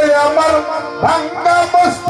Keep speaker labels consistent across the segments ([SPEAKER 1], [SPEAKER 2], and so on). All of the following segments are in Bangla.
[SPEAKER 1] করে আমার ভাঙ্গা বস্তু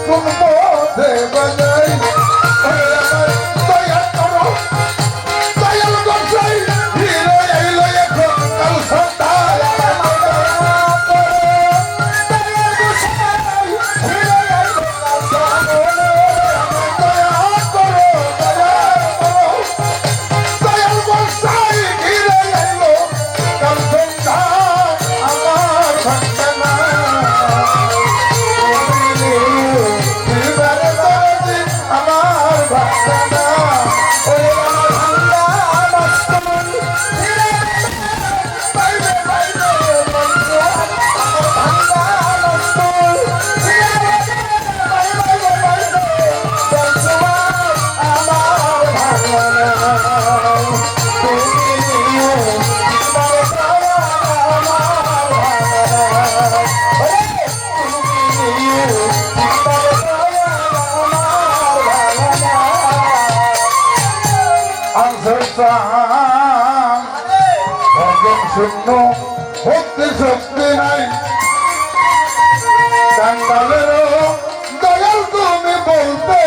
[SPEAKER 1] তুমি তো দেব নাই? শূন্য ভক্তি শক্তি নাই। কান্দালের দয়াল তুমি বলতে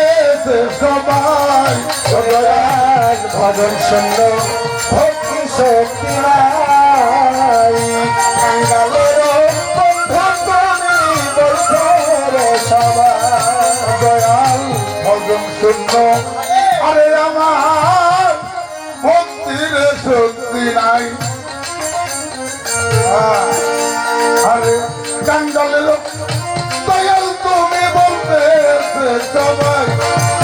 [SPEAKER 1] সবাই। দয়াল ভজন শূন্য ভক্তি শক্তি নাই। কান্দালের সবাই। দয়াল ভজন শূন্য জানলো দয়াল তুমি বলবে সবাই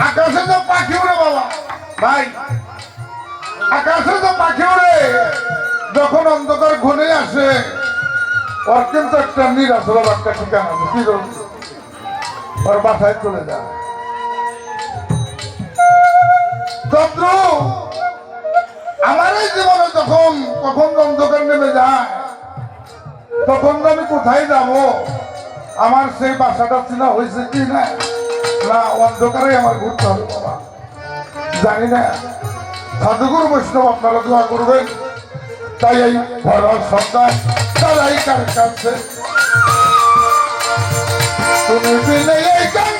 [SPEAKER 1] আকাশে তো পাখি উড়ে বাবা ভাই আকাশে তো পাখি উড়ে যখন অন্ধকার ঘুরে আসে ওর কিন্তু একটা নিরাশলা একটা ঠিকানা কি করবি ওর বাসায় চলে যায় চন্দ্র আমার এই জীবনে যখন কখন অন্ধকার নেমে যায়। তখন আমি কোথায় যাব? আমার সেই বাসাটা চিনা হয়েছে কি না? না অন্ধকারে আমার ঘুরতে হবে, বাবা। জানি না। সাধুগুরু বৈষ্ণব আপনারা দোয়া করবেন। তাই এই বড় সন্তান তারাই কার কাছে। তুমি এই জঙ্গলের